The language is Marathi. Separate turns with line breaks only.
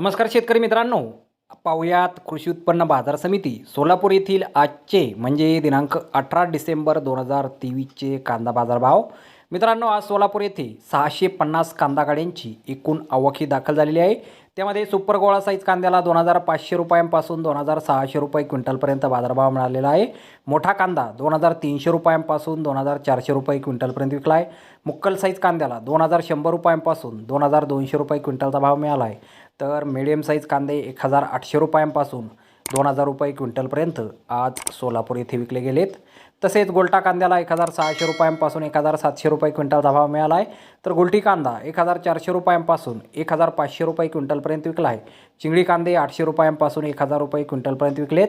नमस्कार शेतकरी मित्रांनो. पाहुयात कृषी उत्पन्न बाजार समिती सोलापूर येथील आजचे म्हणजे दिनांक अठरा डिसेंबर दोन हजार तेवीसचे कांदा बाजारभाव. मित्रांनो आज सोलापूर येथे सहाशे पन्नास कांदा गाड्यांची एकूण आवक ही दाखल झालेली आहे. त्यामध्ये सुपर गोळा साईज कांद्याला दोन हजार पाचशे रुपयांपासून दोन हजार सहाशे रुपये क्विंटलपर्यंत बाजारभाव मिळालेला आहे. मोठा कांदा दोन हजार तीनशे रुपयांपासून दोन हजार चारशे रुपये क्विंटलपर्यंत विकला आहे. मुक्कल साईज कांद्याला दोन हजार शंभर रुपयांपासून दोन हजार दोनशे रुपये क्विंटलचा भाव मिळाला आहे. तर मिडियम साईज कांदे एक हजार आठशे रुपयांपासून दोन हजार रुपये क्विंटलपर्यंत आज सोलापूर येथे विकले गेलेत. तसेच गोल्टा कांद्याला एक हजार सहाशे रुपयांपासून एक हजार सातशे रुपये क्विंटलचा भाव मिळाला आहे तर गोलटी कांदा एक हजार चारशे रुपयांपासून एक हजार पाचशे रुपये क्विंटलपर्यंत विकला आहे चिंगडी कांदे आठशे रुपयांपासून एक हजार रुपये क्विंटलपर्यंत विकलेत.